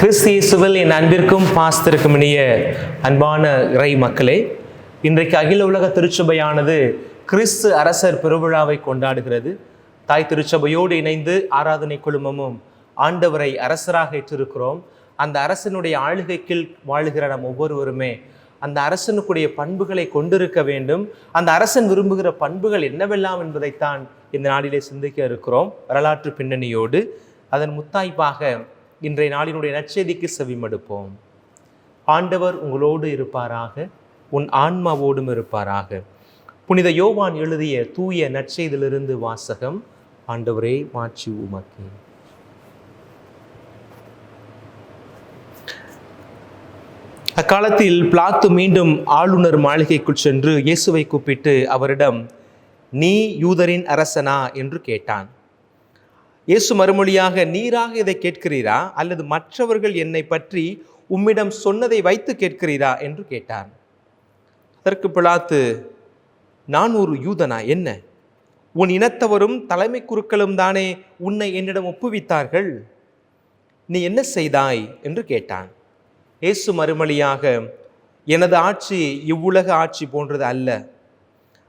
கிறிஸ்தியேசுவில் என் அன்பிற்கும் பாஸ்திருக்கும் இனிய அன்பான இறை மக்களே இன்றைக்கு அகில உலக திருச்சபையானது கிறிஸ்து அரசர் பெருவிழாவை கொண்டாடுகிறது. தாய் திருச்சபையோடு இணைந்து ஆராதனை குழுமமும் ஆண்டவரை அரசராக ஏற்றிருக்கிறோம். அந்த அரசனுடைய ஆளுகைக்கில் வாழுகிற நம் ஒவ்வொருவருமே அந்த அரசனுக்குடைய பண்புகளை கொண்டிருக்க வேண்டும். அந்த அரசன் விரும்புகிற பண்புகள் என்னவெல்லாம் என்பதைத்தான் இந்த நாளிலே சிந்திக்க இருக்கிறோம். வரலாற்று பின்னணியோடு அதன் முத்தாய்ப்பாக இன்றைய நாளினுடைய நற்செய்திக்கு செவிமடுப்போம். ஆண்டவர் உங்களோடு இருப்பாராக உன் ஆன்மாவோடும் இருப்பாராக. புனித யோவான் எழுதிய தூய நற்செய்திலிருந்து வாசகம் ஆண்டவரே மாற்றி உமக்கு. அக்காலத்தில் பிளாத்து மீண்டும் ஆளுநர் மாளிகைக்குள் சென்று இயேசுவை கூப்பிட்டு அவரிடம் நீ யூதரின் அரசனா? என்று கேட்டான். இயேசு மறுமொழியாக நீராக இதை கேட்கிறீரா? அல்லது மற்றவர்கள் என்னை பற்றி உம்மிடம் சொன்னதை வைத்து கேட்கிறீரா? என்று கேட்டான் அதற்கு பிளாத்து நான் ஒரு யூதனா? என்ன? உன் இனத்தவரும் தலைமை குருக்களும் தானே உன்னை என்னிடம் ஒப்புவித்தார்கள்? நீ என்ன செய்தாய்? என்று கேட்டான். இயேசு மறுமொழியாக எனது ஆட்சி இவ்வுலக ஆட்சி போன்றது அல்ல.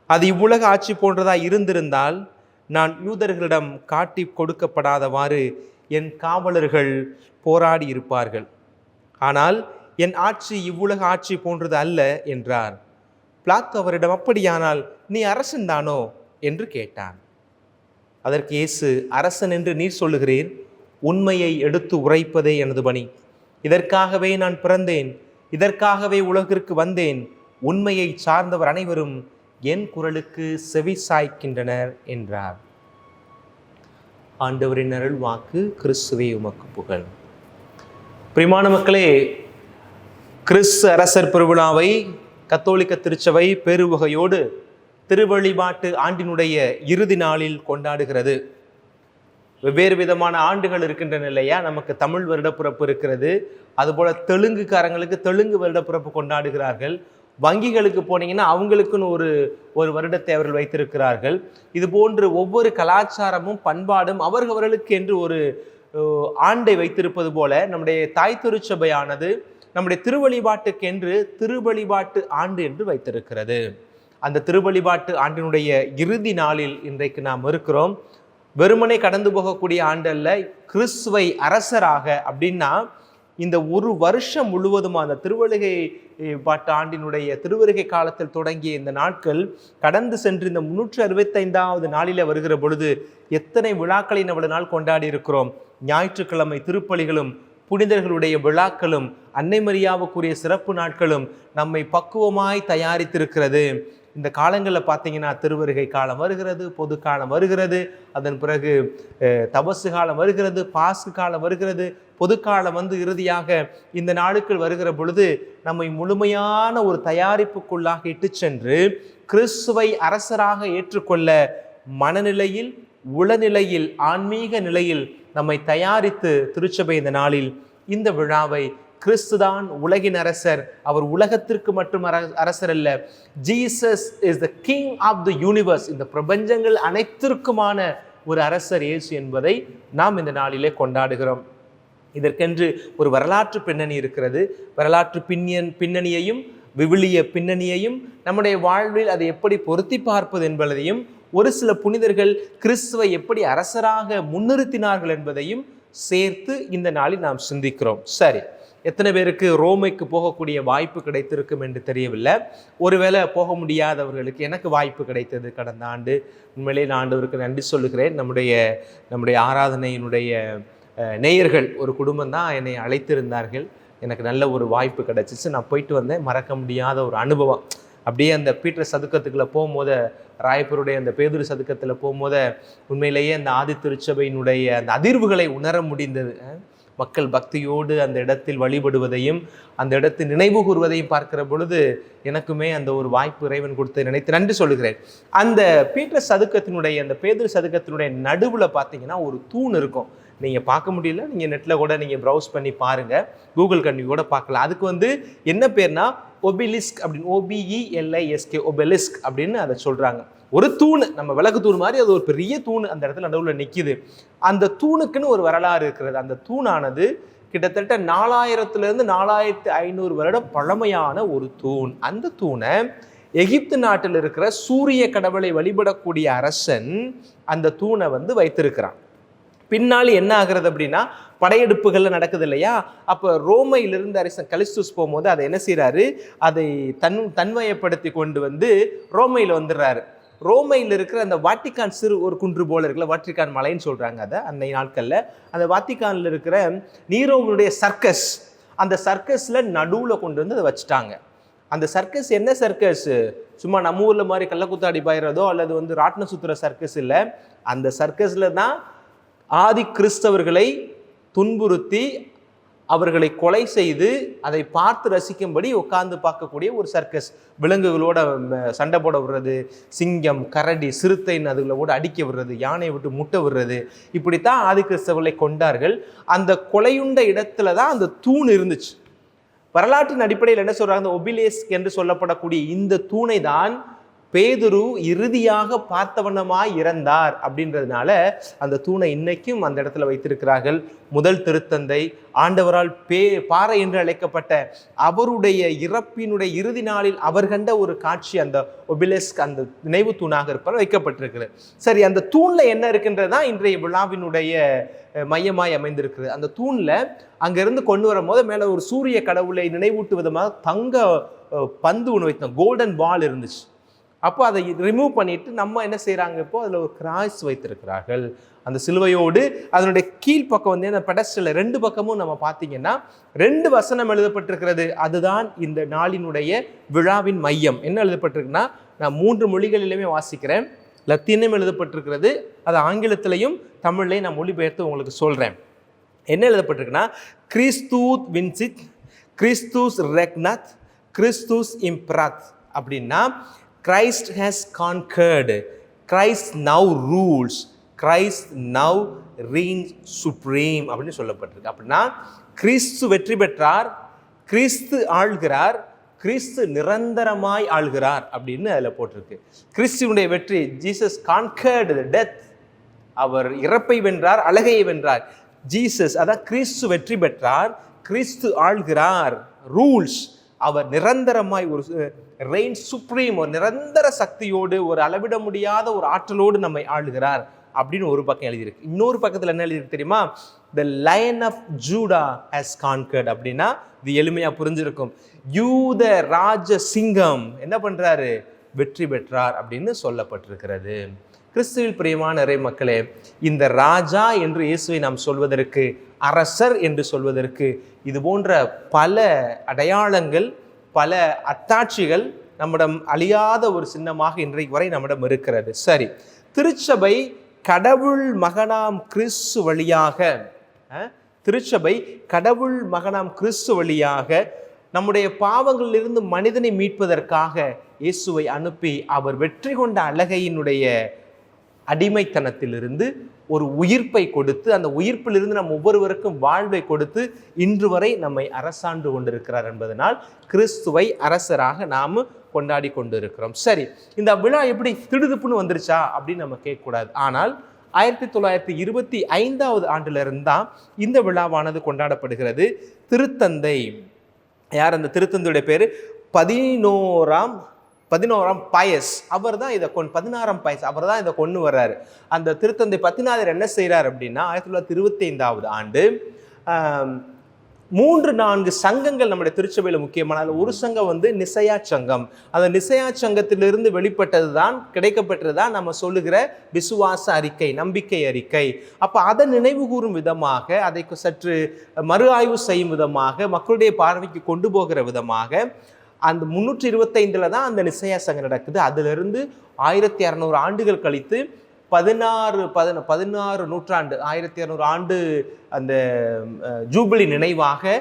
அது இவ்வுலக ஆட்சி போன்றதாக இருந்திருந்தால் நான் யூதர்களிடம் காட்டி கொடுக்கப்படாதவாறு என் காவலர்கள் போராடி இருப்பார்கள். ஆனால் என் ஆட்சி இவ்வுலக ஆட்சி போன்றது அல்ல என்றார். பிளாக் அவரிடம் அப்படியானால் நீ அரசன் தானோ? என்று கேட்டான். அதற்கு இயேசு அரசன் என்று நீர் சொல்லுகிறீர். உண்மையை எடுத்து உரைப்பதே எனது பணி. இதற்காகவே நான் பிறந்தேன். இதற்காகவே உலகிற்கு வந்தேன். உண்மையை சார்ந்தவர் அனைவரும் என் குரலுக்கு செவி சாய்க்கின்றனர் என்றார். ஆண்டவரின் அருள் வாக்கு கிறிஸ்துவே உமக்கு புகழ். பிரிமான மக்களே கிறிஸ்து அரசர் பெருவிழாவை கத்தோலிக்க திருச்சபை பெருவகையோடு திருவழிபாட்டு ஆண்டினுடைய இறுதி நாளில் கொண்டாடுகிறது. வெவ்வேறு விதமான ஆண்டுகள் இருக்கின்றன இல்லையா? நமக்கு தமிழ் வருடப்பிறப்பு இருக்கிறது. அதுபோல் தெலுங்குக்காரங்களுக்கு தெலுங்கு வருடப்பிறப்பு கொண்டாடுகிறார்கள். வங்கிகளுக்கு போனீங்கன்னா அவங்களுக்குன்னு ஒரு ஒரு வருடத்தை அவர்கள் வைத்திருக்கிறார்கள். இது போன்று ஒவ்வொரு கலாச்சாரமும் பண்பாடும் அவர்களுக்கு என்று ஒரு ஆண்டை வைத்திருப்பது போல நம்முடைய தாய் திருச்சபையானது நம்முடைய திருவழிபாட்டுக்கென்று திருவழிபாட்டு ஆண்டு என்று வைத்திருக்கிறது. அந்த திருவழிபாட்டு ஆண்டினுடைய இறுதி நாளில் இன்றைக்கு நாம் இருக்கிறோம். வெறுமனை கடந்து போகக்கூடிய ஆண்டு அல்ல கிறிஸ்துவை அரசராக அப்படின்னா இந்த ஒரு வருஷம் முழுவதும் அந்த திருவழுகை பாட்டு ஆண்டினுடைய திருவருகை காலத்தில் தொடங்கிய இந்த நாட்கள் கடந்து சென்று இந்த முன்னூற்று அறுபத்தைந்தாவது நாளில் வருகிற பொழுது எத்தனை விழாக்களை இவ்வளவு நாள் கொண்டாடி இருக்கிறோம். ஞாயிற்றுக்கிழமை திருப்பலிகளும் புனிதர்களுடைய விழாக்களும் அன்னை மரியாவுக்குரிய சிறப்பு நாட்களும் நம்மை பக்குவமாய் தயாரித்திருக்கிறது. இந்த காலங்களில் பார்த்தீங்கன்னா திருவருகை காலம் வருகிறது பொது காலம் வருகிறது அதன் பிறகு தபசு காலம் வருகிறது பாசு காலம் வருகிறது பொதுக்காலம் வந்து இறுதியாக இந்த நாளுக்குள் வருகிற பொழுது நம்மை முழுமையான ஒரு தயாரிப்புக்குள்ளாக இட்டு சென்று கிறிஸ்துவை அரசராக ஏற்றுக்கொள்ள மனநிலையில் உளநிலையில் ஆன்மீக நிலையில் நம்மை தயாரித்து திருச்சபை இந்த நாளில் இந்த விழாவை கிறிஸ்துதான் உலகின் அரசர். அவர் உலகத்திற்கு மட்டும் அர- அரசர் அல்ல Jesus is the king of the universe இந்த பிரபஞ்சங்கள் அனைத்திற்குமான ஒரு அரசர் இயேசு என்பதை நாம் இந்த நாளிலே கொண்டாடுகிறோம். இதற்கென்று ஒரு வரலாற்று பின்னணி இருக்கிறது. வரலாற்று பின்னியன் பின்னணியையும் விவிலிய பின்னணியையும் நம்முடைய வாழ்வில் அதை எப்படி பொருத்தி பார்ப்பது என்பதையும் ஒரு சில புனிதர்கள் கிறிஸ்துவை எப்படி அரசராக முன்னிறுத்தினார்கள் என்பதையும் சேர்த்து இந்த நாளில் நாம் சிந்திக்கிறோம். சரி எத்தனை பேருக்கு ரோமைக்கு போகக்கூடிய வாய்ப்பு கிடைத்திருக்கும் என்று தெரியவில்லை. ஒருவேளை போக முடியாதவர்களுக்கு எனக்கு வாய்ப்பு கிடைத்தது கடந்த ஆண்டு. உண்மையிலே நான் ஆண்டவருக்கு நன்றி சொல்லுகிறேன். நம்முடைய நம்முடைய ஆராதனையினுடைய நேயர்கள் ஒரு குடும்பம் தான் என்னை அழைத்திருந்தார்கள். எனக்கு நல்ல ஒரு வாய்ப்பு கிடைச்சிச்சு. நான் போயிட்டு வந்தேன். மறக்க முடியாத ஒரு அனுபவம். அப்படியே அந்த பீட்டர் சதுக்கத்துக்குள்ளே போகும்போது ராயப்பருடைய அந்த பேதுரு சதுக்கத்தில் போகும்போது உண்மையிலேயே அந்த ஆதி திருச்சபையினுடைய அந்த அதிர்வுகளை உணர முடிந்தது. மக்கள் பக்தியோடு அந்த இடத்தில் வழிபடுவதையும் அந்த இடத்தை நினைவு கூறுவதையும் பார்க்கிற பொழுது எனக்குமே அந்த ஒரு வாய்ப்பு இறைவன் கொடுத்து நினைத்து நன்றி சொல்கிறேன். அந்த பீட்டர் சதுக்கத்தினுடைய அந்த பேதுரு சதுக்கத்தினுடைய நடுவில் பார்த்தீங்கன்னா ஒரு தூண் இருக்கும். நீங்கள் பார்க்க முடியல நீங்கள் நெட்டில் கூட நீங்கள் ப்ரௌஸ் பண்ணி பாருங்கள் கூகுள் கண்ணி கூட பார்க்கலாம். அதுக்கு வந்து என்ன பேர்னா ஒபிலிஸ்க் அப்படின்னு ஓபிஇஎல்ஐஎஸ்கே ஒபெலிஸ்க் அப்படின்னு அதை சொல்கிறாங்க ஒரு தூண் நம்ம விளக்கு தூண் மாதிரி அது ஒரு பெரிய தூண் அந்த இடத்துல நடுவில் நிற்கிது அந்த தூணுக்குன்னு ஒரு வரலாறு இருக்கிறது. அந்த தூணானது கிட்டத்தட்ட நாலாயிரத்துலேருந்து நாலாயிரத்து ஐநூறு வருடம் பழமையான ஒரு தூண். அந்த தூணை எகிப்து நாட்டில் இருக்கிற சூரிய கடவுளை வழிபடக்கூடிய அரசன் அந்த தூணை வந்து வைத்திருக்கிறான். பின்னால் என்ன ஆகுறது அப்படின்னா படையெடுப்புகள் நடக்குது இல்லையா? அப்போ ரோமையிலிருந்து அரசன் கலிஸ்துஸ் போகும்போது அதை என்ன செய்கிறாரு அதை தன் தன்மயப்படுத்தி கொண்டு வந்து ரோமையில் வந்துடுறாரு. ரோமையில் இருக்கிற அந்த வாட்டிக்கான் சிறு ஒரு குன்று போல இருக்குல்ல வாட்டிக்கான் மலைன்னு சொல்கிறாங்க அதை அந்த நாட்களில். அந்த வாட்டிக்கானில் இருக்கிற நீரோவனுடைய சர்க்கஸ் அந்த சர்க்கஸில் நடுவில் கொண்டு வந்து அதை வச்சுட்டாங்க. அந்த சர்க்கஸ் என்ன சர்க்கஸ்? சும்மா நம்ம ஊரில் மாதிரி கள்ளக்குத்தாடி பாயிறதோ அல்லது வந்து ராட்டின சுத்துற சர்க்கஸ் இல்லை. அந்த சர்க்கஸில் தான் ஆதி கிறிஸ்தவர்களை துன்புறுத்தி அவர்களை கொலை செய்து அதை பார்த்து ரசிக்கும்படி உட்கார்ந்து பார்க்கக்கூடிய ஒரு சர்க்கஸ். விலங்குகளோட சண்டை போட விடுறது சிங்கம் கரடி சிறுத்தைன்னு அதுகளோட அடிக்க விடுறது யானையை விட்டு முட்டை விடுறது. இப்படித்தான் ஆதி கிறிஸ்தவர்களை கொண்டார்கள். அந்த கொலையுண்ட இடத்துல தான் அந்த தூண் இருந்துச்சு. வரலாற்றின் அடிப்படையில் என்ன சொல்கிறாங்க இந்த ஒபிலேஸ் என்று சொல்லப்படக்கூடிய இந்த தூணை தான் பேதுரு இறுதியாக பார்த்தவனமாய் இறந்தார் அப்படின்றதுனால அந்த தூணை இன்னைக்கும் அந்த இடத்துல வைத்திருக்கிறார்கள். முதல் திருத்தந்தை ஆண்டவரால் பே பாறை என்று அழைக்கப்பட்ட அவருடைய இறப்பினுடைய இறுதி நாளில் அவர் கண்ட ஒரு காட்சி அந்த ஒபிலெஸ்க் அந்த நினைவு தூணாக இருப்பார் வைக்கப்பட்டிருக்கிறது. சரி அந்த தூணில் என்ன இருக்குன்றது? தான் இன்றைய விழாவினுடைய மையமாய் அமைந்திருக்கிறது. அந்த தூணில் அங்கேருந்து கொண்டு வரும்போது மேலே ஒரு சூரிய கடவுளை நினைவூட்டு விதமாக தங்க பந்து ஒன்று வைத்தோம். கோல்டன் பால் இருந்துச்சு. அப்போ அதை ரிமூவ் பண்ணிட்டு நம்ம என்ன செய்கிறாங்க இப்போ? அதில் ஒரு கிராஸ் வைத்திருக்கிறார்கள். அந்த சிலுவையோடு அதனுடைய கீழ்ப்பக்கம் வந்து அந்த பெடஸ்டலில் ரெண்டு பக்கமும் நம்ம பார்த்தீங்கன்னா ரெண்டு வசனம் எழுதப்பட்டிருக்கிறது. அதுதான் இந்த நாளினுடைய விழாவின் மையம். என்ன எழுதப்பட்டிருக்குன்னா நான் மூன்று மொழிகளிலுமே வாசிக்கிறேன். லத்தீனும் எழுதப்பட்டிருக்கிறது. அது ஆங்கிலத்திலையும் தமிழ்லையும் நான் மொழிபெயர்த்து உங்களுக்கு சொல்கிறேன் என்ன எழுதப்பட்டிருக்குன்னா கிறிஸ்தூத் வின்சித் கிறிஸ்தூஸ் ரெக்னத் கிறிஸ்தூஸ் இம்ப்ராத் அப்படின்னா Christ has conquered Christ now rules Christ now reign supreme அப்படின்னு சொல்லப்பட்டிருக்கு. அப்படின்னா கிறிஸ்து வெற்றி பெற்றார் கிறிஸ்து ஆள்கிறார் கிறிஸ்து நிரந்தரமாய் ஆள்கிறார் அப்படின்னு அதில் போட்டிருக்கு. கிறிஸ்துவனுடைய வெற்றி ஜீசஸ் கான்கர்டு டெத் அவர் இறப்பை வென்றார் அழகையை வென்றார். ஜீசஸ் அதான் கிறிஸ்து வெற்றி பெற்றார் கிறிஸ்து ஆள்கிறார் ரூல்ஸ் அவர் நிரந்தரமாய் ஒரு ரெயின் சுப்ரீம் ஒரு நிரந்தர சக்தியோடு ஒரு அளவிட முடியாத ஒரு ஆற்றலோடு நம்மை ஆளுகிறார் அப்படின்னு ஒரு பக்கம் எழுதியிருக்கு. இன்னொரு பக்கத்தில் என்ன எழுதியிருக்கு தெரியுமா? The lion of Judah has conquered அப்படின்னா இது எளிமையாக புரிஞ்சிருக்கும். யூத ராஜ சிங்கம் என்ன பண்ணுறாரு வெற்றி பெற்றார் அப்படின்னு சொல்லப்பட்டிருக்கிறது. கிறிஸ்துவில் பிரியமான இறை மக்களே இந்த ராஜா என்று இயேசுவை நாம் சொல்வதற்கு அரசர் என்று சொல்வதற்கு இது போன்ற பல அடையாளங்கள் பல அத்தாட்சிகள் நம்மிடம் அழியாத ஒரு சின்னமாக இன்றைக்கு வரை நம்மிடம் இருக்கிறது. சரி திருச்சபை கடவுள் மகனாம் கிறிஸ்து வழியாக திருச்சபை கடவுள் மகனாம் கிறிஸ்து வழியாக நம்முடைய பாவங்களிலிருந்து மனிதனை மீட்பதற்காக இயேசுவை அனுப்பி அவர் வெற்றி கொண்ட அழகையினுடைய அடிமைத்தனத்திலிருந்து ஒரு உயிர்ப்பை கொடுத்து அந்த உயிர்ப்பிலிருந்து நம் ஒவ்வொருவருக்கும் வாழ்வை கொடுத்து இன்று வரை நம்மை அரசாண்டு கொண்டிருக்கிறார் என்பதனால் கிறிஸ்துவை அரசராக நாம் கொண்டாடி கொண்டிருக்கிறோம். சரி இந்த விழா எப்படி திடுதுப்புன்னு வந்துருச்சா அப்படின்னு நம்ம கேட்கக்கூடாது. ஆனால் ஆயிரத்தி தொள்ளாயிரத்தி இருபத்தி ஐந்தாவது ஆண்டிலிருந்து தான் இந்த விழாவானது கொண்டாடப்படுகிறது. திருத்தந்தை யார் அந்த திருத்தந்தையுடைய பேர்? பதினோராம் பதினோராம் பயஸ். அவர் தான் இதை கொண் பதினாறாம் பயஸ். அவர் தான் இதை கொண்டு வர்றாரு. அந்த திருத்தந்தை பத்தினாதர் என்ன செய்கிறார் அப்படின்னா ஆயிரத்தி தொள்ளாயிரத்தி இருபத்தி ஐந்தாவது ஆண்டு மூன்று நான்கு சங்கங்கள் நம்முடைய திருச்சபையில் முக்கியமான ஒரு சங்கம் வந்து நிசையா சங்கம். அந்த நிசையா சங்கத்திலிருந்து வெளிப்பட்டது தான் கிடைக்கப்பட்டது தான் நம்ம சொல்லுகிற விசுவாச அறிக்கை நம்பிக்கை அறிக்கை. அப்போ அதை நினைவு கூறும் விதமாக அதை சற்று மறு ஆய்வு செய்யும் விதமாக மக்களுடைய பார்வைக்கு கொண்டு போகிற விதமாக அந்த முந்நூற்றி இருபத்தைந்தில் தான் அந்த நிசையா சங்கம் நடக்குது. அதிலிருந்து ஆயிரத்தி இரநூறு ஆண்டுகள் கழித்து பதினாறு பதின பதினாறு நூற்றாண்டு ஆயிரத்தி இரநூறு ஆண்டு அந்த ஜூபிலி நினைவாக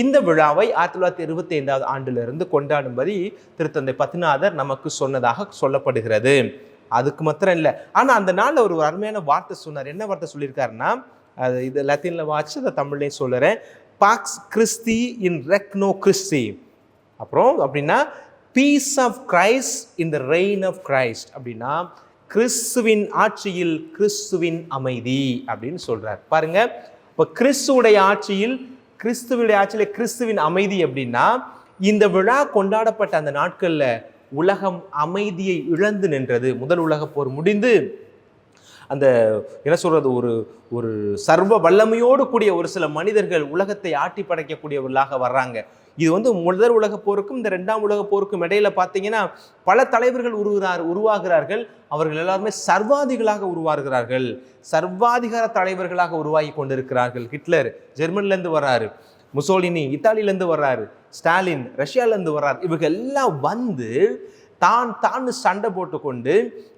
இந்த விழாவை ஆயிரத்தி தொள்ளாயிரத்தி இருபத்தி ஐந்தாவது ஆண்டிலிருந்து கொண்டாடும்படி திருத்தந்தை பத்நாதர் நமக்கு சொன்னதாக சொல்லப்படுகிறது. அதுக்கு மாத்திரம் இல்லை. ஆனால் அந்த நாளில் ஒரு அருமையான வார்த்தை சொன்னார். என்ன வார்த்தை சொல்லியிருக்காருன்னா அது இது லத்தீனில் வாட்சி அதை தமிழ்லேயும் சொல்லுறேன். பாக்ஸ் கிறிஸ்தி இன் ரெக்னோ கிறிஸ்தி அப்புறம் அப்படின்னா peace of Christ in the reign of Christ அப்படின்னா கிறிஸ்துவின் ஆட்சியில் கிறிஸ்துவின் அமைதி அப்படின்னு சொல்கிறார் பாருங்க இப்போ கிறிஸ்துவுடைய ஆட்சியில் கிறிஸ்துவுடைய ஆட்சியில் கிறிஸ்துவின் அமைதி அப்படின்னா இந்த விழா கொண்டாடப்பட்ட அந்த நாட்களில் உலகம் அமைதியை இழந்து நின்றது. முதல் உலகப் போர் முடிந்து அந்த என்ன சொல்கிறது ஒரு ஒரு சர்வ வல்லமையோடு கூடிய ஒரு சில மனிதர்கள் உலகத்தை ஆட்டி படைக்கக்கூடியவர்களாக வர்றாங்க. இது வந்து முதல் உலக போருக்கும் இந்த ரெண்டாம் உலக போருக்கும் இடையில பார்த்தீங்கன்னா பல தலைவர்கள் உருவார் உருவாகிறார்கள். அவர்கள் எல்லாருமே சர்வாதிகளாக உருவாகிறார்கள். சர்வாதிகார தலைவர்களாக உருவாகி கொண்டிருக்கிறார்கள். ஹிட்லர் ஜெர்மன்லேருந்து வர்றாரு. முசோலினி இத்தாலியிலேருந்து வர்றாரு. ஸ்டாலின் ரஷ்யாலேருந்து வர்றாரு. இவங்க எல்லாம் வந்து தான் தான் சண்டை போட்டுக்கொண்டு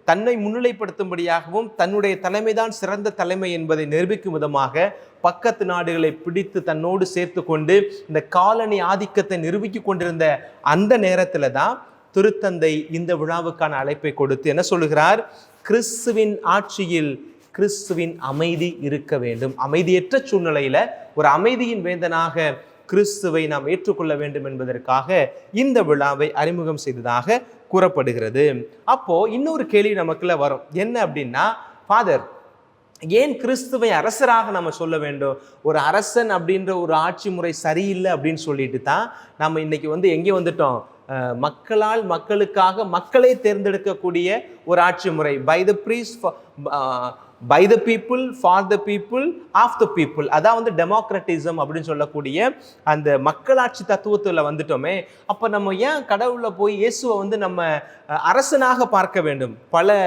தன்னை முன்னிலைப்படுத்தும்படியாகவும் தன்னுடைய தலைமைதான் சிறந்த தலைமை என்பதை நிரூபிக்கும் விதமாக பக்கத்து நாடுகளை பிடித்து தன்னோடு சேர்த்து கொண்டு இந்த காலனி ஆதிக்கத்தை நிரூபித்து கொண்டிருந்த அந்த நேரத்தில் தான் திருத்தந்தை இந்த விழாவுக்கான அழைப்பை கொடுத்து என்ன சொல்லுகிறார்? கிறிஸ்துவின் ஆட்சியில் கிறிஸ்துவின் அமைதி இருக்க வேண்டும். அமைதியற்ற சூழ்நிலையில் ஒரு அமைதியின் வேந்தனாக கிறிஸ்துவை நாம் ஏற்றுக்கொள்ள வேண்டும் என்பதற்காக இந்த விழாவை அறிமுகம் செய்ததாக கூறப்படுகிறது. அப்போது இன்னொரு கேள்வி நமக்குள்ள வரும். என்ன அப்படின்னா ஃபாதர் ஏன் கிறிஸ்துவை அரசராக நம்ம சொல்ல வேண்டும்? ஒரு அரசன் அப்படின்ற ஒரு ஆட்சி முறை சரியில்லை அப்படின்னு சொல்லிட்டு தான் நம்ம இன்னைக்கு வந்து எங்கே வந்துட்டோம்? மக்களால் மக்களுக்காக மக்களை தேர்ந்தெடுக்கக்கூடிய ஒரு ஆட்சி முறை. By the breeze by the people for the people of the people அதான் வந்து டெமோக்ரட்டிசம் அப்படின்னு சொல்லக்கூடிய அந்த மக்களாட்சி தத்துவத்தில் வந்துட்டோமே. அப்போ நம்ம ஏன் கடவுளை போய் இயேசுவை வந்து நம்ம அரசனாக பார்க்க வேண்டும்? பல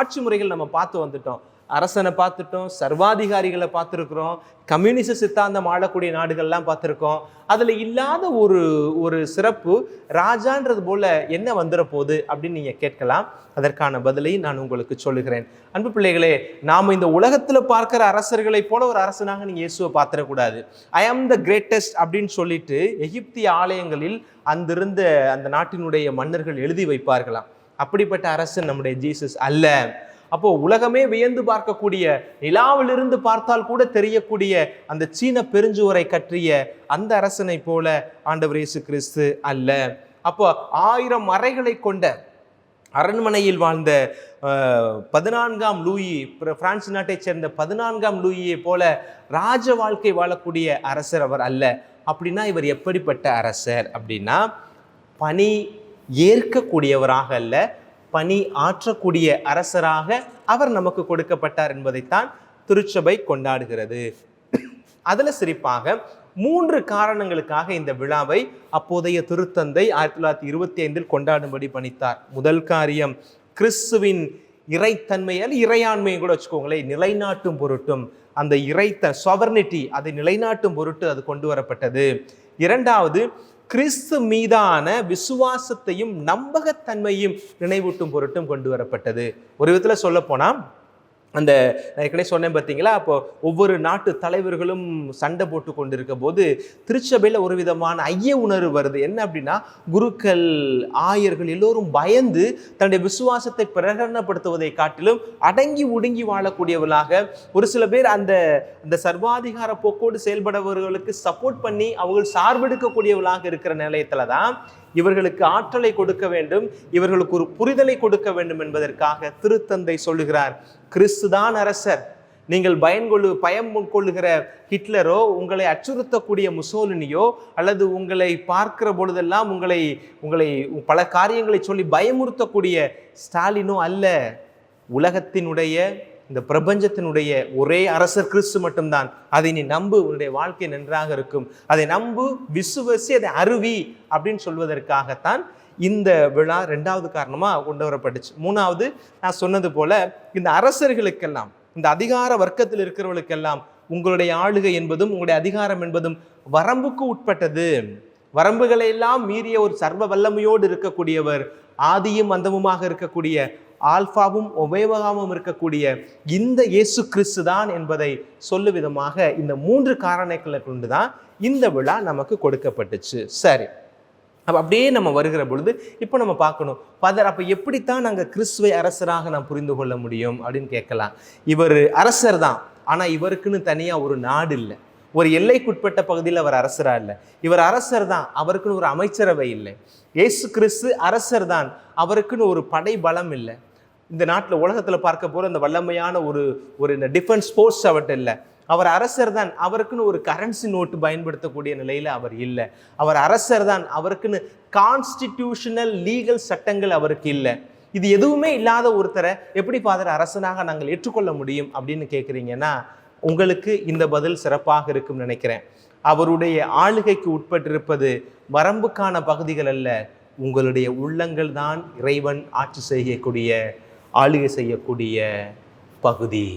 ஆட்சி முறைகள் நம்ம பார்த்து வந்துட்டோம். அரசனை பார்த்துட்டோம் சர்வாதிகாரிகளை பார்த்துருக்குறோம் கம்யூனிச சித்தாந்தம் ஆளக்கூடிய நாடுகள்லாம் பார்த்துருக்கோம். அதில் இல்லாத ஒரு ஒரு சிறப்பு ராஜான்றது போல் என்ன வந்துட போகுது அப்படின்னு நீங்கள் கேட்கலாம். அதற்கான பதிலை நான் உங்களுக்கு சொல்லுகிறேன். அன்பு பிள்ளைகளே நாம் இந்த உலகத்தில் பார்க்குற அரசர்களை போல ஒரு அரசனாக நீங்கள் இயேசுவை பார்த்துடக்கூடாது. ஐ ஆம் த கிரேட்டஸ்ட் அப்படின்னு சொல்லிட்டு எகிப்திய ஆலயங்களில் அங்கிருந்த அந்த நாட்டினுடைய மன்னர்கள் எழுதி வைப்பார்களாம். அப்படிப்பட்ட அரசன் நம்முடைய ஜீசஸ் அல்ல. அப்போ உலகமே வியந்து பார்க்கக்கூடிய நிலாவிலிருந்து பார்த்தால் கூட தெரியக்கூடிய அந்த சீன பெருஞ்சுவரை கற்றிய அந்த அரசனை போல ஆண்டவர் இயேசு கிறிஸ்து அல்ல. அப்போ ஆயிரம் அறைகளை கொண்ட அரண்மனையில் வாழ்ந்த பதினான்காம் லூயி பிரான்ஸ் நாட்டைச் சேர்ந்த பதினான்காம் லூயியை போல ராஜ வாழ்க்கை வாழக்கூடிய அரசர் அவர் அல்ல. அப்படின்னா இவர் எப்படிப்பட்ட அரசர்? அப்படின்னா பணி ஏற்கக்கூடியவராக அல்ல. பணி ஆற்றக்கூடிய அரசராக அவர் நமக்கு கொடுக்கப்பட்டார் என்பதைத்தான் திருச்சபை கொண்டாடுகிறது. அதில் சிரிப்பாக மூன்று காரணங்களுக்காக இந்த விழாவை அப்போதைய திருத்தந்தை ஆயிரத்தி தொள்ளாயிரத்தி இருபத்தி ஐந்தில் கொண்டாடும்படி பணித்தார். முதல் காரியம் கிறிஸ்துவின் இறைத்தன்மை அல்ல இறையாண்மையை கூட வச்சுக்கோங்களேன் நிலைநாட்டும் பொருட்டும். அந்த இறைத்த sovereignty அதை நிலைநாட்டும் பொருட்டு அது கொண்டு வரப்பட்டது. இரண்டாவது கிறிஸ்து மீதான விசுவாசத்தையும் நம்பகத்தன்மையும் நினைவூட்டும் பொருட்டும் கொண்டு வரப்பட்டது. ஒரு விதத்தில் சொல்ல அந்த நான் ஏற்கனவே சொன்னேன் பார்த்தீங்களா? அப்போ ஒவ்வொரு நாட்டு தலைவர்களும் சண்டை போட்டு கொண்டிருக்க போது திருச்சபையில் ஒரு விதமான ஐய உணர்வு வருது. என்ன அப்படின்னா குருக்கள் ஆயர்கள் எல்லோரும் பயந்து தன்னுடைய விசுவாசத்தை பிரகடனப்படுத்துவதை காட்டிலும் அடங்கி ஒடுங்கி வாழக்கூடியவர்களாக ஒரு சில பேர் அந்த அந்த சர்வாதிகார போக்கோடு செயல்படுபவர்களுக்கு சப்போர்ட் பண்ணி அவர்கள் சார்பெடுக்கக்கூடியவர்களாக இருக்கிற நிலையத்துல தான் இவர்களுக்கு ஆற்றலை கொடுக்க வேண்டும் இவர்களுக்கு ஒரு புரிதலை கொடுக்க வேண்டும் என்பதற்காக திருத்தந்தை சொல்லுகிறார். கிறிஸ்துதான் அரசர். நீங்கள் பயன்கொள்ளு பயம் கொள்ளுகிற ஹிட்லரோ உங்களை அச்சுறுத்தக்கூடிய முசோலினியோ அல்லது உங்களை பார்க்கிற பொழுதெல்லாம் உங்களை உங்களை பல காரியங்களை சொல்லி பயமுறுத்தக்கூடிய ஸ்டாலினோ அல்ல. உலகத்தினுடைய இந்த பிரபஞ்சத்தினுடைய ஒரே அரசர் கிறிஸ்து மட்டும்தான். அதை நீ நம்பு உன்னுடைய வாழ்க்கை நன்றாக இருக்கும். அதை நம்பு விசுவசி அதை அருவி அப்படின்னு சொல்வதற்காகத்தான் இந்த விழா ரெண்டாவது காரணமாக கொண்டு வரப்பட்டுச்சு. மூணாவது நான் சொன்னது போல இந்த அரசர்களுக்கெல்லாம் இந்த அதிகார வர்க்கத்தில் இருக்கிறவர்களுக்கெல்லாம் உங்களுடைய ஆளுகை என்பதும் உங்களுடைய அதிகாரம் என்பதும் வரம்புக்கு உட்பட்டது. வரம்புகளை எல்லாம் மீறிய ஒரு சர்வ வல்லமையோடு இருக்கக்கூடியவர் ஆதியும் அந்தமுமாக இருக்கக்கூடிய ஆல்பாவும் ஒபேவகாவும் இருக்கக்கூடிய இந்த இயேசு கிறிஸ்து தான் என்பதை சொல்லு விதமாக இந்த மூன்று காரணங்களை கொண்டு தான் இந்த விழா நமக்கு கொடுக்கப்பட்டுச்சு. சரி. அப்போ அப்படியே நம்ம வருகிற பொழுது இப்போ நம்ம பார்க்கணும் ஃபாதர் அப்போ எப்படித்தான் நாங்கள் கிறிஸ்துவை அரசராக நாம் புரிந்து கொள்ள முடியும்? அப்படின்னு கேட்கலாம். இவர் அரசர் தான். ஆனால் இவருக்குன்னு தனியாக ஒரு நாடு இல்லை. ஒரு எல்லைக்குட்பட்ட பகுதியில் அவர் அரசராக இல்லை. இவர் அரசர் தான். அவருக்குன்னு ஒரு அமைச்சரவை இல்லை. ஏசு கிறிஸ்து அரசர் தான். அவருக்குன்னு ஒரு படை பலம் இல்லை. இந்த நாட்டில் உலகத்தில் பார்க்க போகிற அந்த வல்லமையான ஒரு ஒரு இந்த டிஃபென்ஸ் ஃபோர்ஸ் அவர்கிட்ட இல்லை. அவர் அரசர் தான். அவருக்குன்னு ஒரு கரன்சி நோட்டு பயன்படுத்தக்கூடிய நிலையில் அவர் இல்லை. அவர் அரசர் தான். அவருக்குன்னு கான்ஸ்டிடியூஷனல் லீகல் சட்டங்கள் அவருக்கு இல்லை. இது எதுவுமே இல்லாத ஒருத்தரை எப்படி ஃபாதர் அரசனாக நாங்கள் ஏற்றுக்கொள்ள முடியும் அப்படின்னு கேட்குறீங்கன்னா உங்களுக்கு இந்த பதில் சிறப்பாக இருக்கும் நினைக்கிறேன். அவருடைய ஆளுகைக்கு உட்பட்டிருப்பது வரம்புக்கான பகுதிகள் அல்ல. உங்களுடைய உள்ளங்கள் தான் இறைவன் ஆட்சி செய்யக்கூடிய ஆளுகை செய்யக்கூடிய பகுதி.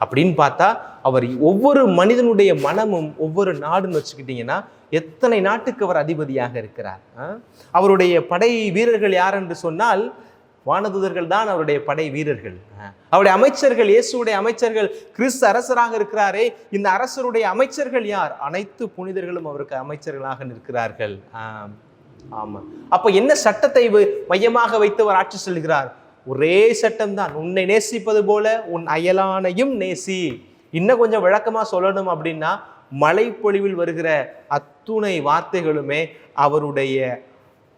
அப்படின்னு பார்த்தா அவர் ஒவ்வொரு மனிதனுடைய மனமும் ஒவ்வொரு நாடுன்னு வச்சுக்கிட்டிங்கன்னா எத்தனை நாட்டுக்கு அவர் அதிபதியாக இருக்கிறார்? ஆ? அவருடைய படை வீரர்கள் யார் என்று சொன்னால் வானதூதர்கள் தான் அவருடைய படை வீரர்கள். ஆ. அவருடைய அமைச்சர்கள் இயேசுடைய அமைச்சர்கள் கிறிஸ்து அரசராக இருக்கிறாரே இந்த அரசருடைய அமைச்சர்கள் யார்? அனைத்து புனிதர்களும் அவருக்கு அமைச்சர்களாக நிற்கிறார்கள். ஆம். ஆமா. அப்ப என்ன சட்டத்தை மையமாக வைத்து அவர் ஆட்சி செல்கிறார்? ஒரே சட்டம் தான் உன்னை நேசிப்பது போல உன் அயலானையும் நேசி. இன்னும் கொஞ்சம் விளக்கமாக சொல்லணும் அப்படின்னா மழைப்பொழிவில் வருகிற அத்துணை வார்த்தைகளுமே அவருடைய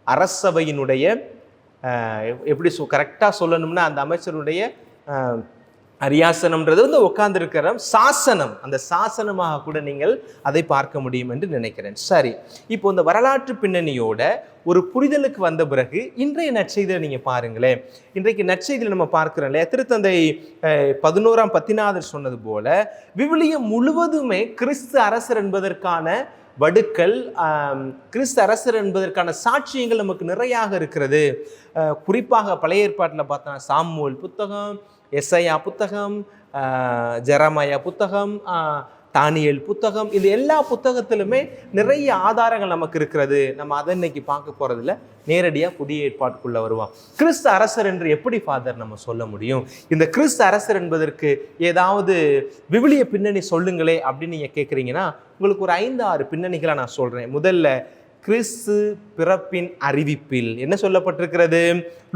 அரசவையினுடைய எப்படி சொ கரெக்டாக சொல்லணும்னா அந்த அமைச்சருடைய அரியாசனம்ன்றது வந்து உட்கார்ந்துருக்கிற சாசனம். அந்த சாசனமாக கூட நீங்கள் அதை பார்க்க முடியும் என்று நினைக்கிறேன். சரி. இப்போ இந்த வரலாற்று பின்னணியோட ஒரு புரிதலுக்கு வந்த பிறகு இன்றைய நற்செய்தியை நீங்கள் பாருங்களேன். இன்றைக்கு நற்செய்தியில் நம்ம பார்க்குறோம் இல்லையா? திருத்தந்தை பதினோராம் பத்தினாதர் சொன்னது போல விவிலியம் முழுவதுமே கிறிஸ்து அரசர் என்பதற்கான வடுக்கள் கிறிஸ்து அரசர் என்பதற்கான சாட்சியங்கள் நமக்கு நிறையாக இருக்கிறது. குறிப்பாக பழைய ஏற்பாட்டில் பார்த்தா சாமுவல் புத்தகம் எஸ்ஐயா புத்தகம் அஹ், ஜெரமாயா புத்தகம் தானியல் புத்தகம் இது எல்லா புத்தகத்திலுமே நிறைய ஆதாரங்கள் நமக்கு இருக்கிறது. நம்ம அதை இன்னைக்கு பார்க்க போகிறதில்ல நேரடியாக புதிய ஏற்பாட்டுக்குள்ளே வருவோம். கிறிஸ்து அரசர் என்று எப்படி ஃபாதர் நம்ம சொல்ல முடியும்? இந்த கிறிஸ்து அரசர் என்பதற்கு ஏதாவது விவிலிய பின்னணி சொல்லுங்களே அப்படின்னு நீங்கள் கேட்குறீங்கன்னா உங்களுக்கு ஒரு ஐந்து ஆறு பின்னணிகளை நான் சொல்கிறேன் முதல்ல கிறிஸ்து பிறப்பின் அறிவிப்பில் என்ன சொல்லப்பட்டிருக்கிறது?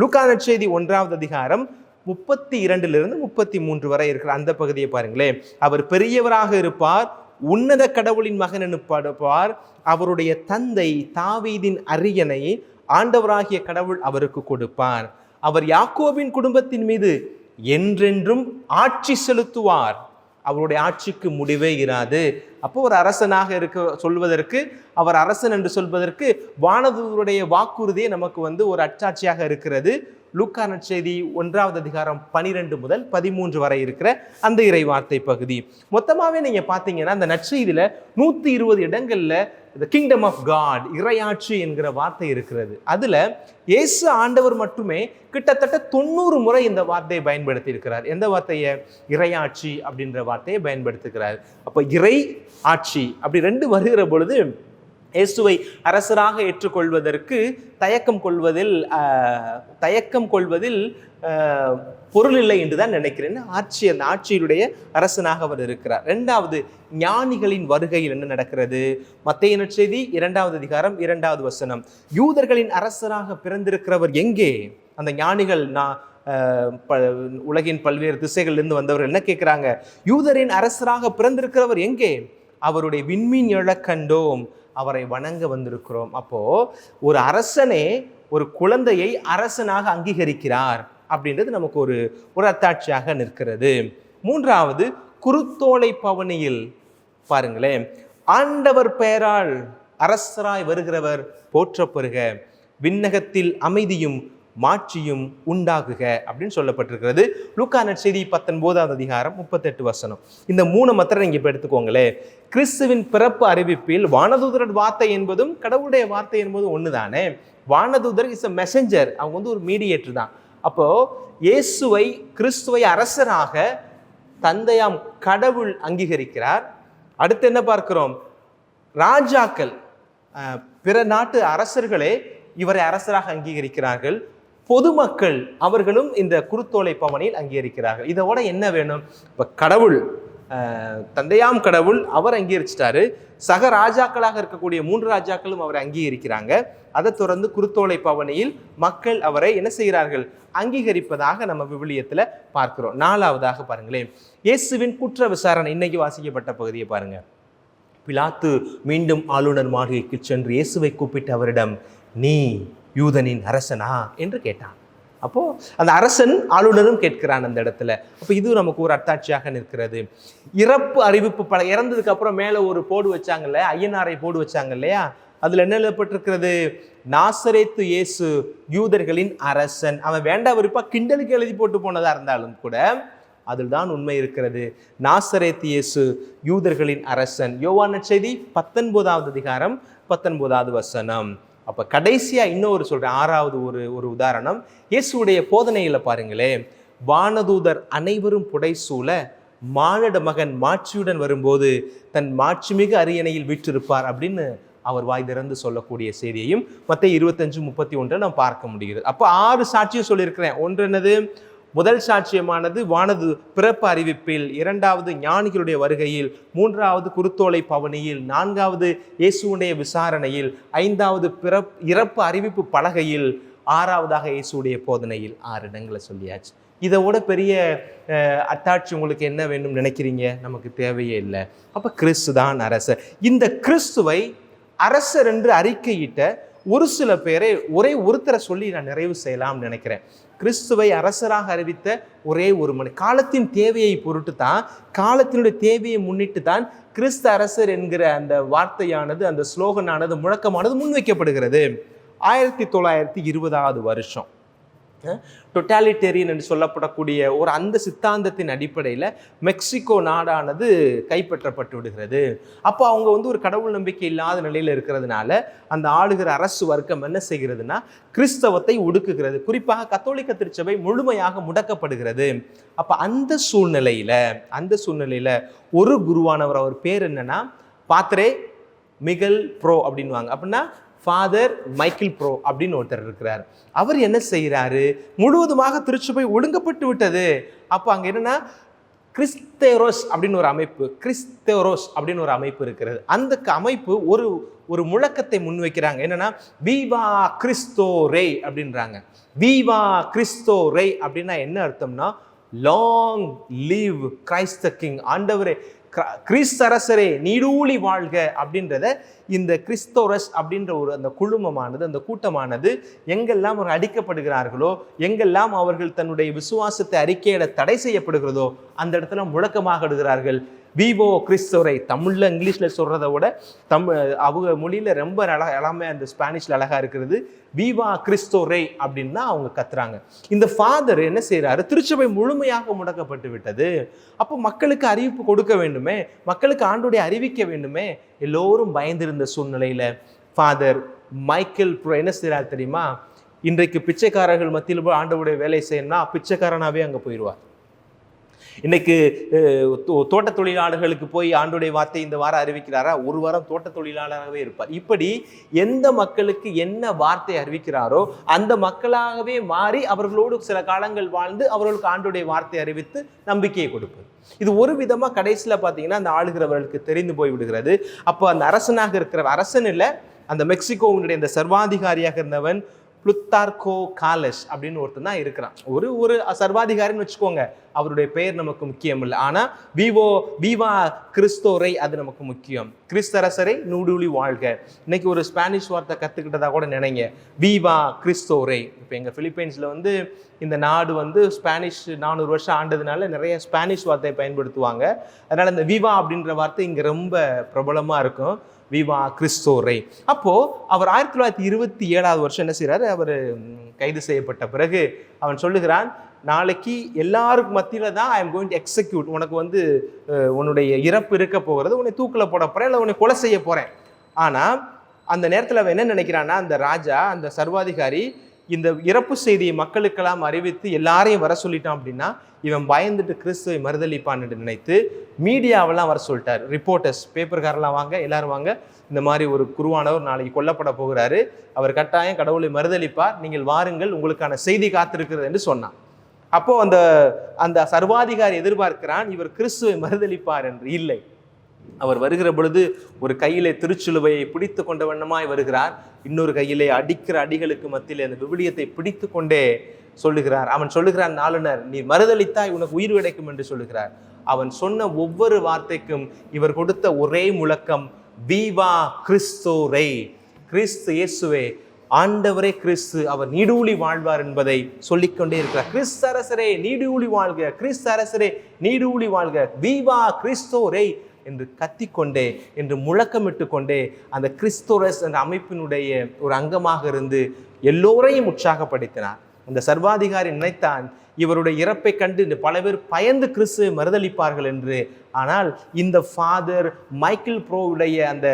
லூக்கா நற்செய்தி ஒன்றாவது அதிகாரம் முப்பத்தி இரண்டிலிருந்து முப்பத்தி மூன்று வரை இருக்கிற அந்த பகுதியை பாருங்களேன் அவர் பெரியவராக இருப்பார் உன்னத கடவுளின் மகன் எனப்படுவார் அவருடைய தந்தை தாவீதின் அரியணை ஆண்டவராகிய கடவுள் அவருக்கு கொடுப்பார். அவர் யாக்கோபின் குடும்பத்தின் மீது என்றென்றும் ஆட்சி செலுத்துவார். அவருடைய ஆட்சிக்கு முடிவே இராது. அப்போ ஒரு அரசனாக இருக்க சொல்வதற்கு அவர் அரசன் என்று சொல்வதற்கு வானதூருடைய வாக்குறுதியே நமக்கு வந்து ஒரு அச்சாட்சியாக இருக்கிறது. லூக்கா நற்செய்தி ஒன்றாவது அதிகாரம் பனிரெண்டு முதல் பதிமூன்று வரை இருக்கிற அந்த இறை வார்த்தை பகுதி. மொத்தமாகவே நீங்கள் பார்த்தீங்கன்னா அந்த நற்செய்தியில் நூற்றி இருபது இடங்களில் த கிங்டம் ஆஃப் காட் இறையாட்சி என்கிற வார்த்தை இருக்கிறது. அதில் இயேசு ஆண்டவர் மட்டுமே கிட்டத்தட்ட தொண்ணூறு முறை இந்த வார்த்தையை பயன்படுத்தி இருக்கிறார் எந்த வார்த்தையை? இறையாட்சி அப்படின்ற வார்த்தையை பயன்படுத்துகிறார். அப்போ இறை ஆட்சி அப்படி ரெண்டு வருகிற பொழுது இயேசுவை அரசராக ஏற்றுக்கொள்வதற்கு தயக்கம் கொள்வதில் தயக்கம் கொள்வதில் பொருள் இல்லை என்று தான் நினைக்கிறேன். ஆட்சி அந்த ஆட்சியினுடைய அரசனாக அவர் இருக்கிறார். ரெண்டாவது ஞானிகளின் வருகையில் என்ன நடக்கிறது? மத்திய செய்தி இரண்டாவது அதிகாரம் இரண்டாவது வசனம். யூதர்களின் அரசராக பிறந்திருக்கிறவர் எங்கே? அந்த ஞானிகள் நான் ப- உலகின் பல்வேறு திசைகளிலிருந்து வந்தவர்கள் என்ன கேட்குறாங்க? யூதரின் அரசராக பிறந்திருக்கிறவர் எங்கே? அவருடைய விண்மீன் எழக் கண்டோம் அவரை வணங்க வந்திருக்கிறோம். அப்போ ஒரு அரசனே ஒரு குழந்தையை அரசனாக அங்கீகரிக்கிறார் அப்படின்றது நமக்கு ஒரு ஒரு அத்தாட்சியாக நிற்கிறது. மூன்றாவது குருத்தோலை பவனியில் பாருங்களேன். ஆண்டவர் பெயரால் அரசராய் வருகிறவர் போற்றப்பெறுக. விண்ணகத்தில் அமைதியும் மாட்சியும் உண்டாகுக அப்படின்னு சொல்லப்பட்டிருக்கிறது. லூக்கா நற்செய்தி பத்தொன்பதாவது அதிகாரம் முப்பத்தெட்டு வசனம். இந்த மூணு மத்திரம் நீங்கள் இப்போ எடுத்துக்கோங்களேன். கிறிஸ்துவின் பிறப்பு அறிவிப்பில் வானதூதரன் வார்த்தை என்பதும் கடவுளுடைய வார்த்தை என்பதும் ஒன்று தானே வானதூதர் இஸ் அ மெசஞ்சர் அவங்க வந்து ஒரு மீடியேட்டர் தான். அப்போது இயேசுவை கிறிஸ்துவை அரசராக தந்தையாம் கடவுள் அங்கீகரிக்கிறார். அடுத்து என்ன பார்க்கிறோம்? ராஜாக்கள் பிற நாட்டு அரசர்களே இவரை அரசராக அங்கீகரிக்கிறார்கள். பொதுமக்கள் அவர்களும் இந்த குருத்தோலை பவனில் அங்கீகரிக்கிறார்கள். இதோட என்ன வேணும்? இப்போ கடவுள் தந்தையாம் கடவுள் அவர் அங்கீகரிச்சிட்டாரு. சக ராஜாக்களாக இருக்கக்கூடிய மூன்று ராஜாக்களும் அவரை அங்கீகரிக்கிறாங்க. அதை தொடர்ந்து குருத்தோலை பவனியில் மக்கள் அவரை என்ன செய்கிறார்கள்? அங்கீகரிப்பதாக நம்ம விவிலியத்தில் பார்க்கிறோம். நாலாவதாக பாருங்களேன். இயேசுவின் குற்ற விசாரணை இன்னைக்கு வாசிக்கப்பட்ட பகுதியை பாருங்க. பிலாத்து மீண்டும் ஆளுநர் மாளிகைக்கு சென்று இயேசுவை கூப்பிட்டு அவரிடம் நீ யூதனின் அரசனா என்று கேட்டான். அப்போது அந்த அரசன் ஆளுநரும் கேட்கிறான் அந்த இடத்துல. அப்போ இது நமக்கு ஒரு அத்தாட்சியாக நிற்கிறது. இறப்பு அறிவிப்பு பல இறந்ததுக்கப்புறம் மேலே ஒரு போடு வச்சாங்கல்ல ஐயனாரை போடு வச்சாங்க இல்லையா? அதில் என்ன எழுதப்பட்டிருக்கிறது? நாசரேத்து இயேசு யூதர்களின் அரசன். அவன் வேண்டா விருப்பாக கிண்டலுக்கு எழுதி போட்டு போனதாக இருந்தாலும் கூட அதில் தான் உண்மை இருக்கிறது. நாசரேத்து இயேசு யூதர்களின் அரசன். யோவான செய்தி பத்தொன்பதாவது அதிகாரம் பத்தொன்பதாவது வசனம். அப்போ கடைசியாக இன்னொரு சொல்கிறேன் ஆறாவது ஒரு ஒரு உதாரணம். இயேசுடைய போதனையில் பாருங்களே வானதூதர் அனைவரும் புடைசூழ மானிட மகன் மாட்சியுடன் வரும்போது தன் மாட்சிமிகு அரியணையில் விற்றிருப்பார் அப்படின்னு அவர் வாய் திறந்து சொல்லக்கூடிய செய்தியையும் மற்ற இருபத்தஞ்சு முப்பத்தி ஒன்றை நாம் பார்க்க முடிகிறது. அப்போ ஆறு சாட்சியும் சொல்லியிருக்கிறேன். ஒன்று என்னது? முதல் சாட்சியமானது வானது பிறப்பு அறிவிப்பில் இரண்டாவது ஞானிகளுடைய வருகையில் மூன்றாவது குருத்தோலை பவனியில் நான்காவது இயேசுடைய விசாரணையில் ஐந்தாவது பிறப் இறப்பு அறிவிப்பு பலகையில் ஆறாவதாக இயேசுடைய போதனையில் ஆறு இடங்களை சொல்லியாச்சு. இதை விட பெரிய அத்தாட்சி உங்களுக்கு என்ன வேண்டும் நினைக்கிறீங்க? நமக்கு தேவையே இல்லை. அப்போ கிறிஸ்து தான் அரசர். இந்த கிறிஸ்துவை அரசர் என்று அறிக்கையிட்ட ஒரு சில பேரை ஒரே ஒருத்தரை சொல்லி நான் நிறைவு செய்யலாம்னு நினைக்கிறேன். கிறிஸ்துவை அரசராக அறிவித்த ஒரே ஒரு மனு காலத்தின் தேவையை பொருட்டு தான் காலத்தினுடைய தேவையை முன்னிட்டு தான் கிறிஸ்து அரசர் என்கிற அந்த வார்த்தையானது அந்த ஸ்லோகனானது முழக்கமானது முன்வைக்கப்படுகிறது. ஆயிரத்தி தொள்ளாயிரத்தி இருபதாவது வருஷம். டொட்டாலிட்டேரியன் என்று சொல்லப்படக்கூடிய ஒரு அந்த சித்தாந்தத்தின் அடிப்படையில் மெக்சிகோ நாடானது கைப்பற்றப்பட்டு விடுகிறது. அப்போ அவங்க வந்து ஒரு கடவுள் நம்பிக்கை இல்லாத நிலையில் இருக்கிறதுனால அந்த ஆளுகிற அரசு வர்க்கம் என்ன செய்கிறதுனா கிறிஸ்தவத்தை ஒடுக்குகிறது. குறிப்பாக கத்தோலிக்க திருச்சபை முழுமையாக முடக்கப்படுகிறது. அப்போ அந்த சூழ்நிலையில் அந்த சூழ்நிலையில் ஒரு குருவானவர் அவர் பேர் என்னன்னா பாத்ரே மிகல் ப்ரோ அப்படின்வாங்க அப்படின்னா ஃபாதர் மைக்கேல் ப்ரோ அப்படின்னு ஒருத்தர் இருக்கிறார். அவர் என்ன செய்கிறாரு முழுவதுமாக திருச்சபை ஒழுங்கப்பட்டு விட்டது. அப்போ அங்கே என்னன்னா கிறிஸ்தேரோஸ் அப்படின்னு ஒரு அமைப்பு கிறிஸ்தேரோஸ் அப்படின்னு ஒரு அமைப்பு இருக்கிறது. அந்த அமைப்பு ஒரு ஒரு முழக்கத்தை முன்வைக்கிறாங்க. என்னன்னா வீவா கிறிஸ்தோ ரே அப்படின்றாங்க. வீவா கிறிஸ்தோ ரே அப்படின்னா என்ன அர்த்தம்னா லாங் லீவ் கிரைஸ்த கிங் ஆண்டவரே கிறிஸ்தரசரே நீடூழி வாழ்க அப்படின்றத இந்த கிறிஸ்தோரஸ் அப்படின்ற ஒரு அந்த குழுமமானது அந்த கூட்டமானது எங்கெல்லாம் அவர் அடிக்கப்படுகிறார்களோ எங்கெல்லாம் அவர்கள் தன்னுடைய விசுவாசத்தை அறிக்கையிட தடை செய்யப்படுகிறதோ அந்த இடத்துல முழக்கமாக இடுகிறார்கள் விவோ கிறிஸ்தவரை தமிழில் இங்கிலீஷில் சொல்கிறத விட தமிழ் அவங்க மொழியில் ரொம்ப அழக எல்லாமே அந்த ஸ்பானிஷில் அழகாக இருக்கிறது விவா கிறிஸ்தோரை அப்படின்னு தான் அவங்க கத்துறாங்க. இந்த ஃபாதர் என்ன செய்கிறாரு திருச்சபை முழுமையாக முடக்கப்பட்டு விட்டது. அப்போ மக்களுக்கு அறிவிப்பு கொடுக்க வேண்டுமே? மக்களுக்கு ஆண்டுடைய அறிவிக்க வேண்டுமே? எல்லோரும் பயந்திருந்த சூழ்நிலையில் ஃபாதர் மைக்கேல் ப்ரோ என்ன செய்கிறார் தெரியுமா? இன்றைக்கு பிச்சைக்காரர்கள் மத்தியில் போய் ஆண்டவுடைய வேலை செய்யணும்னா பிச்சைக்காரனாகவே அங்கே போயிடுவார். இன்னைக்கு தோ- தோட்ட தொழிலாளர்களுக்கு போய் ஆண்டுடைய வார்த்தை இந்த வாரம் அறிவிக்கிறாரா? ஒரு வாரம் தோட்ட தொழிலாளராகவே இருப்பார். இப்படி எந்த மக்களுக்கு என்ன வார்த்தை அறிவிக்கிறாரோ அந்த மக்களாகவே மாறி அவர்களோடு சில காலங்கள் வாழ்ந்து அவர்களுக்கு ஆண்டுடைய வார்த்தை அறிவித்து நம்பிக்கையை கொடுப்பது. இது ஒரு விதமாக கடைசியில் பார்த்தீங்கன்னா அந்த ஆளுகிறவர்களுக்கு தெரிந்து போய் விடுகிறது. அப்போ அந்த அரசனாக இருக்கிற அரசன் இல்லை அந்த மெக்சிகோவினுடைய இந்த சர்வாதிகாரியாக இருந்தவன் புளுத்தார்கோ காலஸ் அப்படின்னு ஒருத்தன் தான் இருக்கிறான். ஒரு ஒரு சர்வாதிகாரின்னு வச்சுக்கோங்க அவருடைய பெயர் நமக்கு முக்கியம் இல்லை. ஆனால் விவோ விவா கிறிஸ்தோரை அது நமக்கு முக்கியம். கிறிஸ்தரசரை நூடுலி வாழ்க. இன்னைக்கு ஒரு ஸ்பானிஷ் வார்த்தை கற்றுக்கிட்டதா கூட நினைங்க. விவா கிறிஸ்தோரை. இப்போ எங்கள் ஃபிலிப்பைன்ஸில் வந்து இந்த நாடு வந்து ஸ்பானிஷ் நானூறு வருஷம் ஆண்டதுனால நிறைய ஸ்பானிஷ் வார்த்தையை பயன்படுத்துவாங்க. அதனால் இந்த விவா அப்படின்ற வார்த்தை இங்கே ரொம்ப பிரபலமாக இருக்கும். விவா கிறிஸ்தோரை. அப்போது அவர் ஆயிரத்தி தொள்ளாயிரத்தி இருபத்தி ஏழாவது வருஷம் என்ன செய்கிறார் அவர் கைது செய்யப்பட்ட பிறகு அவன் சொல்லுகிறான் நாளைக்கு எல்லாருக்கும் மத்தியில் தான் I am going to execute உனக்கு வந்து உன்னுடைய இறப்பு இருக்க போகிறது. உன்னை தூக்கில் போட போகிறேன் இல்லை உன்னை கொலை செய்ய போகிறேன் ஆனால் அந்த நேரத்தில் அவன் என்ன நினைக்கிறான்னா அந்த ராஜா அந்த சர்வாதிகாரி இந்த இறப்பு செய்தியை மக்களுக்கெல்லாம் அறிவித்து எல்லாரையும் வர சொல்லிட்டான் அப்படின்னா இவன் பயந்துட்டு கிறிஸ்துவை மறுதளிப்பான்னு நினைத்து மீடியாவெல்லாம் வர சொல்லிட்டார். ரிப்போர்ட்டர்ஸ் பேப்பர்காரெல்லாம் வாங்க எல்லாரும் வாங்க. இந்த மாதிரி ஒரு குருவானவர் நாளைக்கு கொல்லப்பட போகிறாரு. அவர் கட்டாயம் கடவுளை மறுதளிப்பார் நீங்கள் வாருங்கள் உங்களுக்கான செய்தி காத்திருக்கிறது என்று சொன்னான். அப்போ அந்த அந்த சர்வாதிகாரி எதிர்பார்க்கிறான் இவர் கிறிஸ்துவை மறுதளிப்பார் என்று. இல்லை. அவர் வருகிற பொழுது ஒரு கையிலே திருச்சிலுவையை பிடித்து கொண்ட வண்ணமாய் வருகிறார். இன்னொரு கையிலே அடிக்கிற அடிகளுக்கு மத்தியில் அந்த விவிலியத்தை பிடித்து கொண்டே சொல்லுகிறார். அவன் சொல்லுகிறான் நாளுனர் நீ மறுதளித்தாய் உனக்கு உயிர் கிடைக்கும் என்று சொல்லுகிறார். அவன் சொன்ன ஒவ்வொரு வார்த்தைக்கும் இவர் கொடுத்த ஒரே முழக்கம் வீவா கிறிஸ்தோரை கிறிஸ்து இயேசுவே ஆண்டவரே கிறிஸ்து அவர் நீடூழி வாழ்வார் என்பதை சொல்லிக்கொண்டே இருக்கிறார். கிறிஸ்து அரசரே நீடூழி வாழ்க கிறிஸ்து அரசரே நீடூழி வாழ்க வீவா கிறிஸ்தோரே என்று கத்திக்கொண்டே என்று முழக்கமிட்டு கொண்டே அந்த கிறிஸ்தோரஸ் என்ற அமைப்பினுடைய ஒரு அங்கமாக இருந்து எல்லோரையும் உற்சாகப்படுத்தினார். அந்த சர்வாதிகாரி நினைத்தான் இவருடைய இறப்பை கண்டு பல பேர் பயந்து கிறிஸ்துவை மறுதளிப்பார்கள் என்று. ஆனால் இந்த ஃபாதர் மைக்கேல் ப்ரோவுடைய அந்த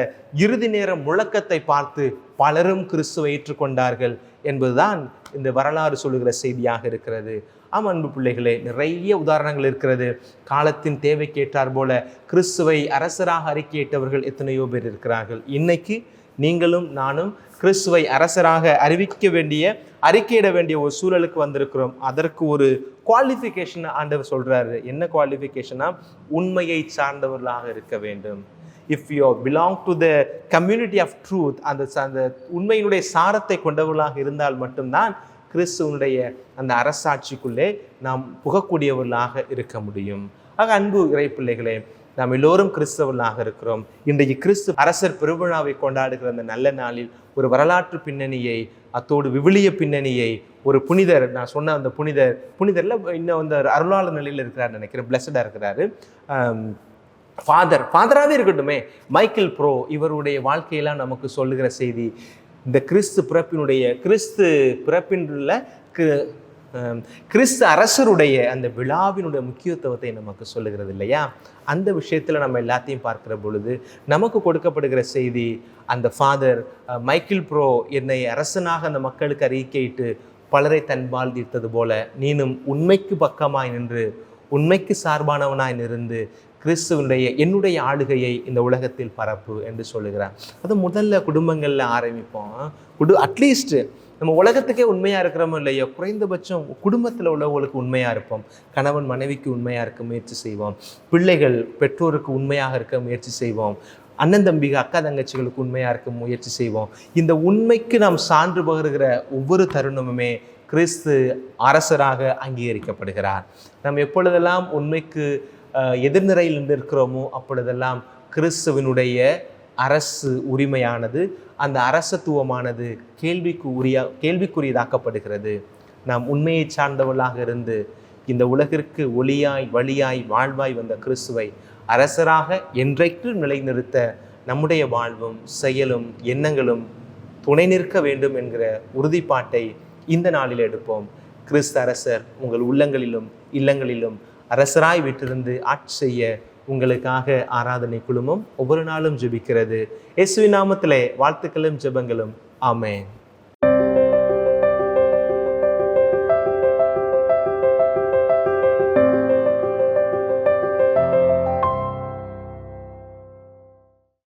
இறுதி நேர முழக்கத்தை பார்த்து பலரும் கிறிஸ்துவை ஏற்றுக்கொண்டார்கள். என்பதுதான் இந்த வரலாறு சொல்லுகிற செய்தியாக இருக்கிறது. ஆம் அன்பு பிள்ளைகளே நிறைய உதாரணங்கள் இருக்கிறது. காலத்தின் தேவைக்கேற்றார் போல கிறிஸ்துவை அரசராக அறிக்கையிட்டவர்கள் எத்தனையோ பேர் இருக்கிறார்கள். இன்னைக்கு நீங்களும் நானும் கிறிஸ்துவை அரசராக அறிவிக்க வேண்டிய அறிக்கையிட வேண்டிய ஒரு சூழலுக்கு வந்திருக்கிறோம். அதற்கு ஒரு குவாலிஃபிகேஷன் ஆண்டவர் சொல்றாரு. என்ன குவாலிஃபிகேஷனா உண்மையை சார்ந்தவர்களாக இருக்க வேண்டும். If you belong to the community of truth அந்த அந்த உண்மையினுடைய சாரத்தை கொண்டவர்களாக இருந்தால் மட்டும்தான் கிறிஸ்துவனுடைய அந்த அரசாட்சிக்குள்ளே நாம் புகக்கூடியவர்களாக இருக்க முடியும். ஆக அன்பு இறை பிள்ளைகளே நாம் எல்லோரும் கிறிஸ்தவர்களாக இருக்கிறோம். இன்றைக்கு கிறிஸ்து அரசர் பெருவிழாவை கொண்டாடுகிற அந்த நல்ல நாளில் ஒரு வரலாற்று பின்னணியை அத்தோடு விவிலிய பின்னணியை ஒரு புனிதர் நான் சொன்ன அந்த புனிதர் புனிதரில் இன்னும் அந்த அருளாளர் நிலையில் இருக்கிறார் நினைக்கிறேன் பிளஸடாக இருக்கிறாரு. ஃபாதர் ஃபாதராகவே இருக்கட்டுமே. மைக்கேல் ப்ரோ இவருடைய வாழ்க்கையெல்லாம் நமக்கு சொல்லுகிற செய்தி. இந்த கிறிஸ்து பிறப்பினுடைய கிறிஸ்து பிறப்பினுள்ள உள்ள கிறிஸ்து அரசருடைய அந்த விழாவினுடைய முக்கியத்துவத்தை நமக்கு சொல்லுகிறது இல்லையா? அந்த விஷயத்தில் நம்ம எல்லாத்தையும் பார்க்கிற பொழுது நமக்கு கொடுக்கப்படுகிற செய்தி அந்த ஃபாதர் மைக்கேல் ப்ரோ என்னை அரசனாக அந்த மக்களுக்கு அறிக்கையிட்டு பலரை தன்பால் தீர்த்தது போல நீனும் உண்மைக்கு பக்கமாய் நின்று உண்மைக்கு சார்பானவனாய் இருந்து கிறிஸ்துவனுடைய என்னுடைய ஆளுகையை இந்த உலகத்தில் பரப்பு என்று சொல்லுகிறார். அது முதல்ல குடும்பங்களில் ஆரம்பிப்போம். குடு அட்லீஸ்ட் நம்ம உலகத்துக்கே உண்மையாக இருக்கிறோமோ இல்லையோ குறைந்தபட்சம் குடும்பத்தில் உள்ளவங்களுக்கு உண்மையாக இருப்போம். கணவன் மனைவிக்கு உண்மையாக இருக்க முயற்சி செய்வோம். பிள்ளைகள் பெற்றோருக்கு உண்மையாக இருக்க முயற்சி செய்வோம். அண்ணன் தம்பிக அக்கா தங்கச்சிகளுக்கு உண்மையாக இருக்க முயற்சி செய்வோம். இந்த உண்மைக்கு நாம் சான்று பகிர்கிற ஒவ்வொரு தருணமுமே கிறிஸ்து அரசராக அங்கீகரிக்கப்படுகிறார். நாம் எப்பொழுதெல்லாம் உண்மைக்கு எதிர்நிறையில் நிற்கிறோமோ அப்பொழுதெல்லாம் கிறிஸ்துவினுடைய அரசு உரிமையானது அந்த அரசத்துவமானது கேள்விக்கு உரிய கேள்விக்குரியதாக்கப்படுகிறது. நாம் உண்மையை சார்ந்தவர்களாக இருந்து இந்த உலகிற்கு ஒளியாய் வழியாய் வாழ்வாய் வந்த கிறிஸ்துவை அரசராக என்றைக்கு நிலைநிறுத்த நம்முடைய வாழ்வும் செயலும் எண்ணங்களும் துணை நிற்க வேண்டும் என்கிற உறுதிப்பாட்டை இந்த நாளில் எடுப்போம். கிறிஸ்து அரசர் உங்கள் உள்ளங்களிலும் இல்லங்களிலும் அரசராய் விட்டிருந்து ஆட்சி செய்ய உங்களுக்காக ஆராதனை குழுமம் ஒவ்வொரு நாளும் ஜெபிக்கிறது. இயேசுவின் நாமத்திலே வாழ்த்துக்களும் ஜெபங்களும். ஆமேன்.